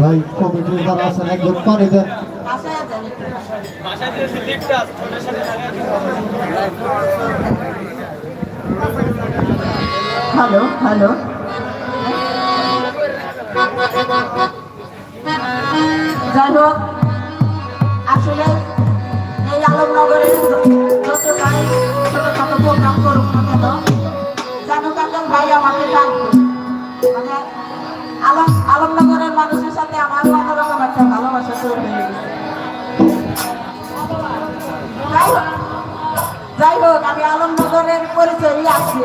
ভাই কমিটির যারা আছেন একজন পানি আশা দেন যাই হোক আসলে এই আলমনগরে যত ভাই ছোটখাটো প্রোগ্রাম করুক না কেন জানুক একজন ভাই আমাকে ডাকবে মানে আলম আলমনগরের মানুষের সাথে আমার অন্যরকম একটা ভালোবাসা তৈরি হয়ে গেছে। যাই হোক আমি আলমনগরের পরিচয়ই আসছি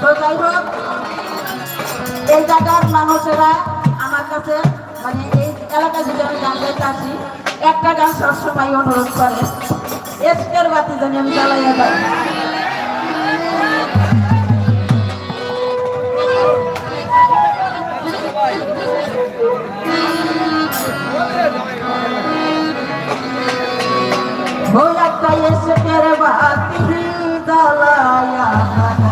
তো যাই হোক এই জায়গার মানুষেরা আমার কাছে মানে এই এলাকায় যদি আমি গান গাইতে আসি, একটা গান সবসময় অনুরোধ করে। এসকের বাতি জানি আমি জ্বালাইয়া যাই हो একটা এসকের বাতি জ্বালাইয়া বলে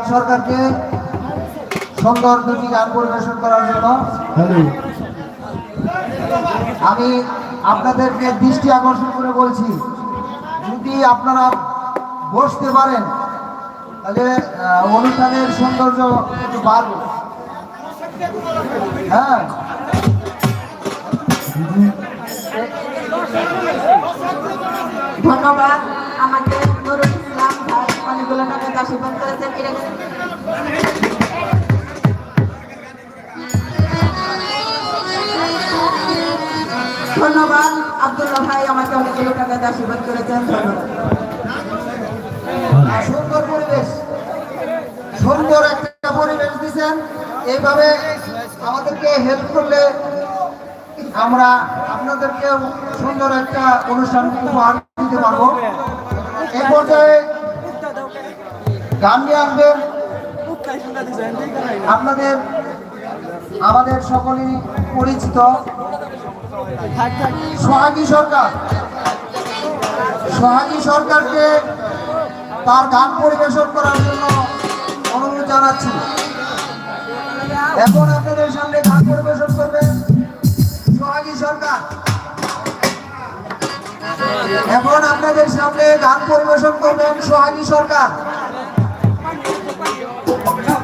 নুরজাহান সরকারকে সুন্দর দুটি গান পরিবেশন করার জন্য। আমি আপনাদেরকে দৃষ্টি আকর্ষণ করে বলছি যদি আপনারা বসতে পারেন তাহলে অনুষ্ঠানের সৌন্দর্য একটু বাড়বে। হ্যাঁ। ধন্যবাদ। আশীর্বাদ করেছেন এটা ধন্যবাদ। আব্দুল্লাহ ভাই আমাকে অনেকগুলো টাকা আশীর্বাদ করেছেন ধন্যবাদ। সুন্দর পরিবেশ। সুন্দর একটা পরিবেশ দিচ্ছেন। এইভাবে আমাদেরকে হেল্প করলে আমরা আপনাদেরকে সুন্দর একটা অনুষ্ঠান উপহার দিতে পারব। এই পর্যায়ে গান নিয়ে আসবেন আপনাদের আমাদের সকলেই পরিচিত সোহাগী সরকার। সোহাগী সরকারকে তার গান পরিবেশন করার জন্য অনুরোধ জানাচ্ছি। এখন আপনাদের সামনে গান পরিবেশন করবেন সোহাগী সরকার। এখন আপনাদের সামনে গান পরিবেশন করবেন সোহাগী সরকার। Yeah.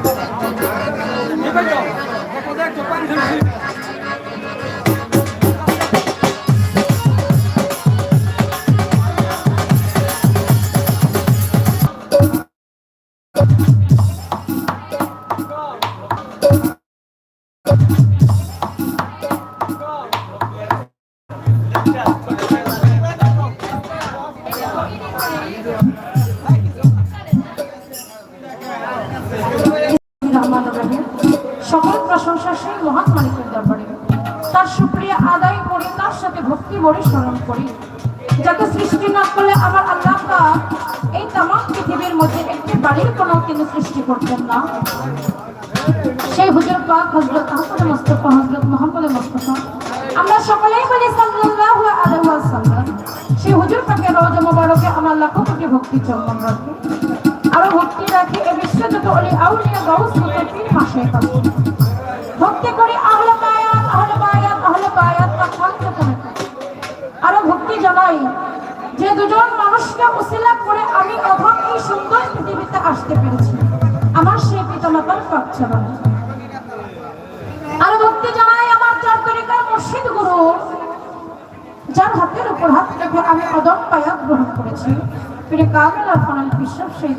সেই হুজুর পাকে রওজা মোবারকে আমার লাখো কোটি ভক্তি চন্দন রাখে। আরও ভক্তি রাখি এ বিশ্ব যত অলি আউলিয়া গাউস মুতাকির মাসে ভক্তি করি আহলে বায়াত আহলে বায়াত আহলে বায়াত পাখান যতনে আরও ভক্তি জানাই যে দুজন মানুষকে উসিলা করে আমি অভাব এই সুন্দর পৃথিবীতে আসতে পেরেছি। আমার সেই পিতামাতার পাক ছাড়া। আর ভক্তি জানাই আমার চার তরিকার মুর্শিদ গুরু যার হাতের উপর হাত রেখে আমি অদম পায়াত গ্রহণ করেছি। ফিরে কামেল আর বিশ্বাস, সেই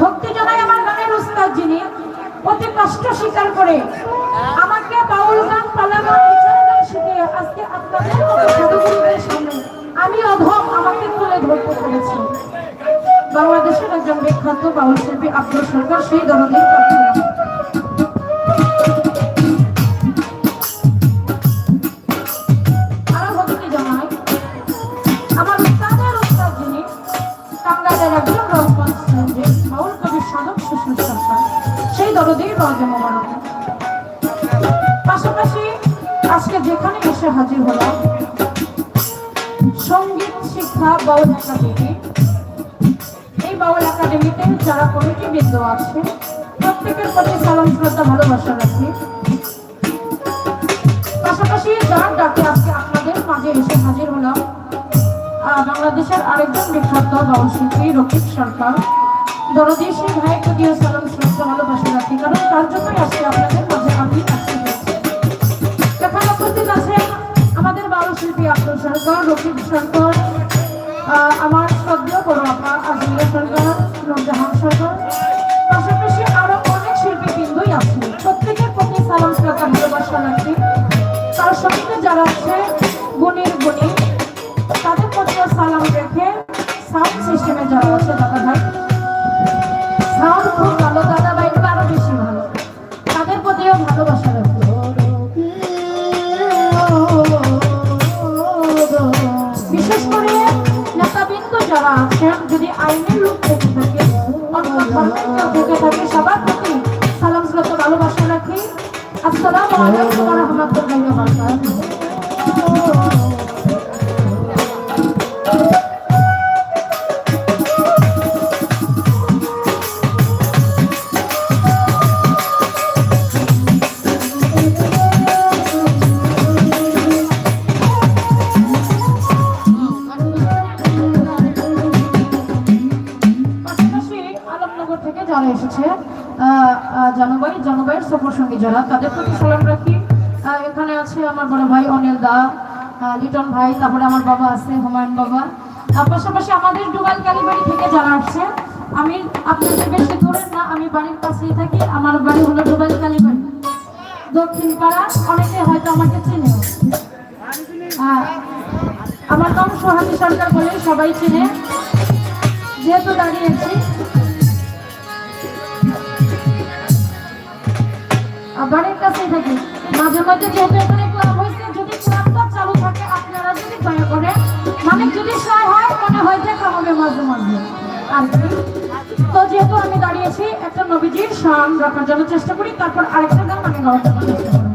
ভক্তি জানাই আমার গানের উস্তাদ যিনি, অতি কষ্ট স্বীকার করে আমাকে বাউল গান পালা গান শিখিয়ে আজকে আপনাদের সামনে আমি অধম আমাকে তুলে ধরতে পেরেছি। বাংলাদেশের একজন বিখ্যাত বাউল শিল্পী আব্দুল সরকার সেই দরদের প্রার্থনা। হাজির হলাম। সংগীত, শিক্ষা, বাউল একাডেমি। এই বাউল একাডেমিতে যারা কমিটি বৃন্দ আছে প্রত্যেকের প্রতি সালাম, শ্রদ্ধা, ভালোবাসা রাখি। পাশাপাশি যার ডাকে আজকে আপনাদের মাঝে এসে হাজির হলাম বাংলাদেশের আরেকজন বিখ্যাত বাউল শিল্পী রকিব সরকার। দরদি সেই ভাই প্রতিও সালাম, শ্রদ্ধা, ভালোবাসা রাখি, কারণ তার জন্যই পাশাপাশি আরও অনেক শিল্পী বিন্দুই আছে। প্রত্যেকের প্রতি সালাম, শ্রদ্ধা, ভালোবাসা রাখি। তার যারা আছে গুণীর গুণী তাদের প্রতিও সালাম রেখে সাউন্ড সিস্টেমে যারা জানুবাইয়ের সফর সঙ্গী যারা তাদের প্রতি সালাম রাখি। এখানে আছে আমার বড় ভাই অনিল দা লিটন ভাই, তারপরে আমার বাবা আছে, হুমায়ুন বাবা। পাশাপাশি আমাদের ডুবাল কালীবাড়ি থেকে যারা আসছে, আমি আপনাদের বেশি দূরের না, আমি বাড়ির পাশেই থাকি, আমার বাড়ি হলো ডুবাল কালীবাড়ি দক্ষিণ পাড়া, অনেকে হয়তো আমাকে চেনে। আমার নাম সোহানি সরকার বলে সবাই চেনে। যেহেতু দাঁড়িয়েছি বাড়ির কাছেই থাকি। মাঝে মাঝে যেহেতু এখানে ক্লাব হয়েছে, যদি ক্লাবটা চালু থাকে, আপনারা যদি দয়া করে মানে যদি সহায় হয়, মনে হয় যে খাওয়াবে মাঝে মাঝে। আর তো যেহেতু আমি দাঁড়িয়েছি, একটা নবীজির শান রাখার জন্য চেষ্টা করি, তারপর আরেকটা গান আমি গাওয়ার জন্য চেষ্টা করি।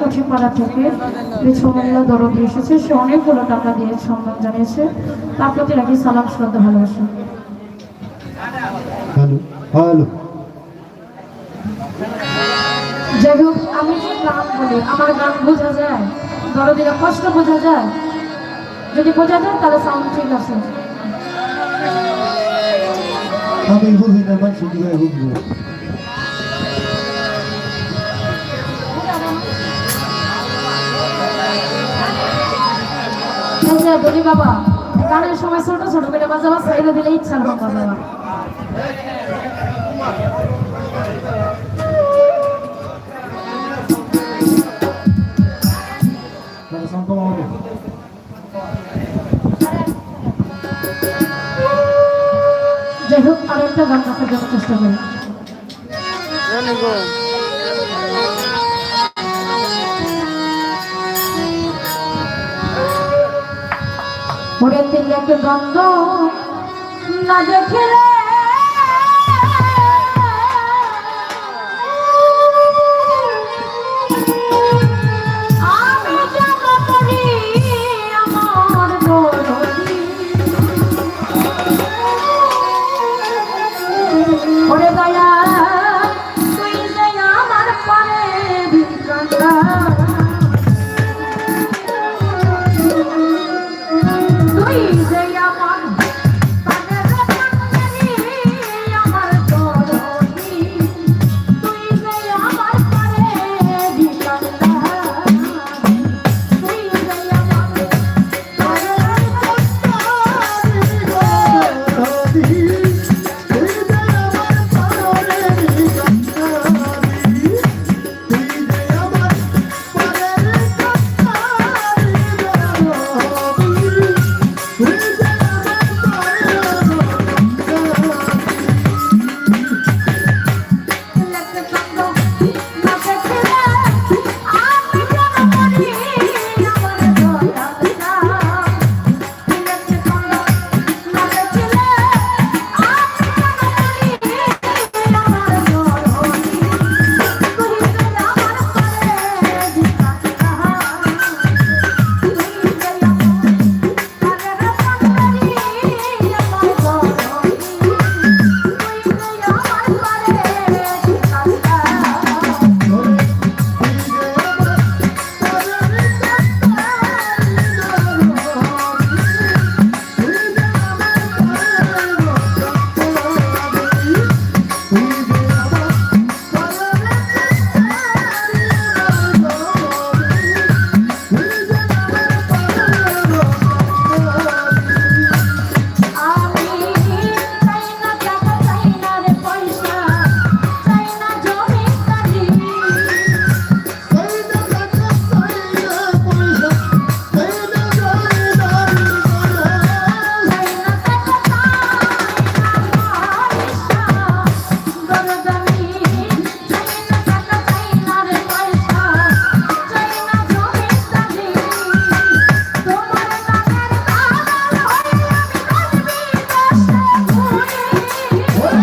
কঠিপাড়া থেকে রিছমল্লা দরদি এসেছে। সে অনেকগুলো টাকা দিয়ে সম্মান জানিয়েছে। তার প্রতি রাখি সালাম শ্রদ্ধা ভালোবাসা। হ্যালো হ্যালো যাই হোক আমি যে গান বলি আমার গান বোঝা যায় দরদিরা কষ্ট বোঝা যায়। যদি বোঝা যায় তাহলে সাউন্ড ঠিক আছে। আমি বুঝি না মানুষ গানের সময় ছোট ছোট করে বাজাবা সাইডে দিলে ইচ্ছা না বাজাবা যাই হোক, আর একটা গান জন্য চেষ্টা করি। ওরে তিলক গন্ধ না দেখলে